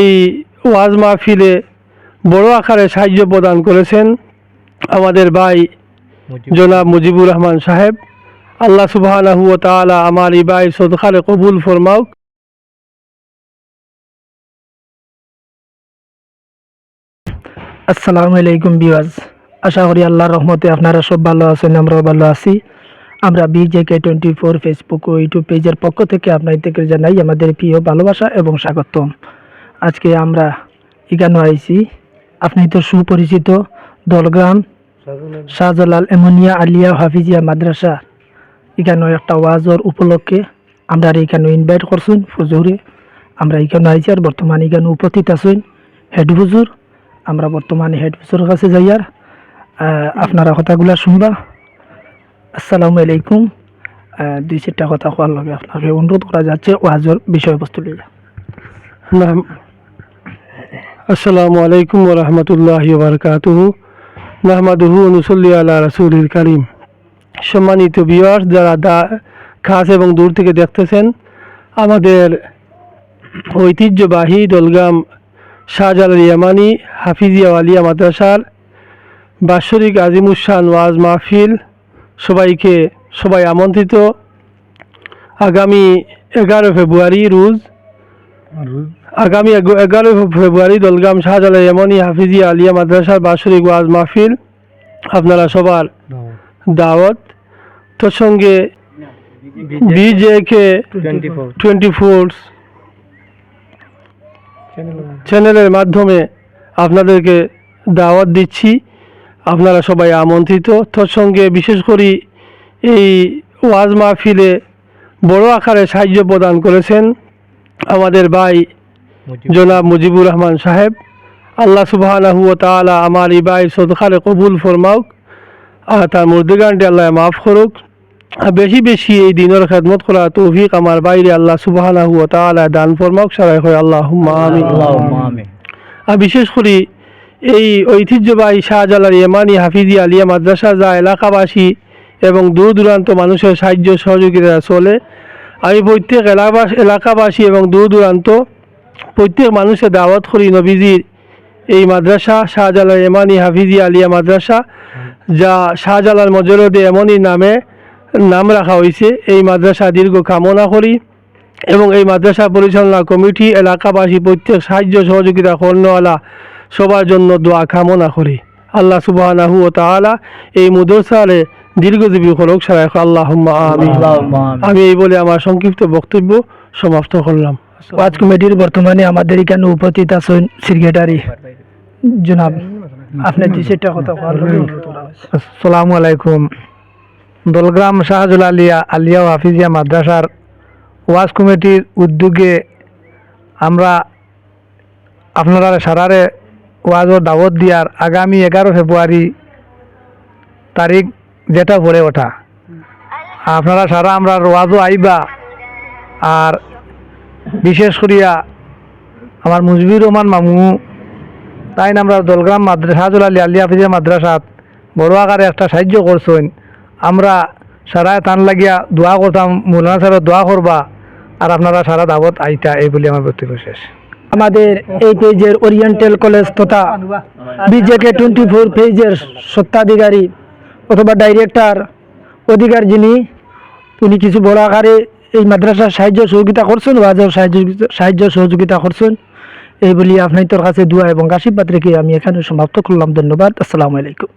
এই ওয়াজ মাহফিলে বড় আকারে সাহায্য প্রদান করেছেন আমাদের ভাই জনাব মুজিবুর রহমান সাহেব। আল্লাহ তাআলা আমার এই ভাইয়ের সদকারে কবুল ফরমাওক আসসালামু আলাইকুম বিওয়াজ আশা করি আল্লাহর রহমতে আপনারা সব ভালো আছেন আমরাও ভালো আছি। আমরা বিজেকে টোয়েন্টি ফোর ফেসবুক ও ইউটিউব পেজের পক্ষ থেকে আপনাদেরকে জানাই আমাদের প্রিয় ভালোবাসা এবং স্বাগতম। আজকে আমরা এখানে আইছি। আপনি তো সুপরিচিত দলগ্রাম শাহজালাল এমনিয়া আলিয়া হাফিজিয়া মাদ্রাসা। এখানে একটা ওয়াজর উপলক্ষে আমরা এখানে ইনভাইট করছুন ফুজুরে আমরা এখানে আইছি আর বর্তমানে এখানে উপস্থিত আছেন হেড হুজুর। আমরা বর্তমানে হেড হুজুরের কাছে যাই আর আপনারা কথাগুলা শুনবা। আসসালামু আলাইকুম। দুই চারটা কথা কোয়ার লগে আপনাকে অনুরোধ করা যাচ্ছে ওয়াজর বিষয়বস্তু নাম- আসসালামু আলাইকুম রাহমাতুল্লাহি বারাকাতুহু। নাহমাদুহু ওয়া নুসাল্লি আলা রাসূলিল কারীম। সম্মানিত ভিউয়ার্স যারা দা, খাস এবং দূর থেকে দেখতেছেন, আমাদের ঐতিহ্যবাহী দলগাম শাহজালাল ইয়ামানি, হাফিজিয়া ওয়ালিয়া মাদ্রাসার বাৎসরিক আজিমুসান ওয়াজ মাহফিল সবাইকে, সবাই আমন্ত্রিত। আগামী এগারো ফেব্রুয়ারি রোজ আগামী এগ- এগারো ফেব্রুয়ারি দলগাম শাহজালাল এমনই হাফিজিয়া আলিয়া মাদ্রাসার বাৎসরিক ওয়াজ মাহফিল। আপনারা সবার দাওয়াত। তোর সঙ্গে বিজে কে টোয়েন্টি ফোর্স চ্যানেলের মাধ্যমে আপনাদেরকে দাওয়াত দিচ্ছি। আপনারা সবাই আমন্ত্রিত। তোর সঙ্গে বিশেষ করে এই ওয়াজ মাহফিলে বড় আকারে সাহায্য প্রদান করেছেন আমাদের ভাই জনাব মুজিবুর রহমান সাহেব আল্লাহ তাআলা আমার এই ভাইয়ের সদকারে কবুল ফরমাওক আর তার মুর্দিগানটি আল্লাহ মাফ করুক। আর বেশি বেশি এই দিনের খেদমত করা তৌফিক আমার বাইরে আল্লাহ ওয়া দান ফরমাওক সারাই হয় আল্লাহ আর বিশেষ করে এই ঐতিহ্যবাহী শাহজালাল ইমানি হাফিজি আলিয়া মাদ্রাসা যা এলাকাবাসী এবং দূর দূরান্ত মানুষের সাহায্য সহযোগিতা চলে আমি প্রত্যেক এলাকাবাস, এলাকাবাসী এবং দূর দূরান্ত প্রত্যেক মানুষের দাওয়াত করি নবীজির এই মাদ্রাসা, শাহজালাল এমানি হাফিজি আলিয়া মাদ্রাসা, যা শাহজালাল মজরদে এমনই নামে, নাম রাখা হয়েছে। এই মাদ্রাসা দীর্ঘ কামনা করি এবং এই মাদ্রাসা পরিচালনা কমিটি, এলাকাবাসী প্রত্যেক সাহায্য সহযোগিতা কর্ণওয়ালা সবার জন্য দোয়া কামনা করি। আল্লাহ তাআলা এই মুদরসারে দীর্ঘজীবী করুক সারা আল্লাহ আমি আমি এই বলে আমার সংক্ষিপ্ত বক্তব্য সমাপ্ত করলাম। ওয়াজ কমিটির বর্তমানে আমাদের এখানে উপস্থিত আছেন সেক্রেটারি। জনাব আপনি দুই কথা। আসসালামু আলাইকুম। দলগ্রাম শাহজুল আলিয়া আলিয়া ও হাফিজিয়া মাদ্রাসার ওয়াজ কমিটির উদ্যোগে আমরা আপনারা সারারে ওয়াজর দাওয়াত দিয়ার আগামী এগারো ফেব্রুয়ারি তারিখ যেটা ভরে ওঠা। আপনারা সারা আমরা রোয়াজও আইবা। আর বিশেষ করিয়া আমার মুজবির রহমান মামু তাই আমরা দলগ্রাম মাদ্রাসা শাহজুল আলী আলিয়া হাফিজিয়া মাদ্রাসাত বড় আকারে একটা সাহায্য করছেন। আমরা সারা টান লাগিয়া দোয়া করতাম মৌলানা স্যারের দোয়া করবা আর আপনারা সারা দাবত আইতা এই বলে আমার বক্তব্য শেষ। আমাদের এই পেজের ওরিয়েন্টাল কলেজ তথা বিজেকে টোয়েন্টি ফোর পেজের সত্ত্বাধিকারী অথবা ডাইরেক্টর অধিকার যিনি, উনি কিছু বড় আকারে এই মাদ্রাসার সাহায্য সহযোগিতা করছেন, ওয়াজের সাহায্য সাহায্য সহযোগিতা করছেন। এই বলি আপনার কাছে দোয়া এবং আশীর্বাদ রেখে আমি এখানে সমাপ্ত করলাম। ধন্যবাদ। আসসালামু আলাইকুম।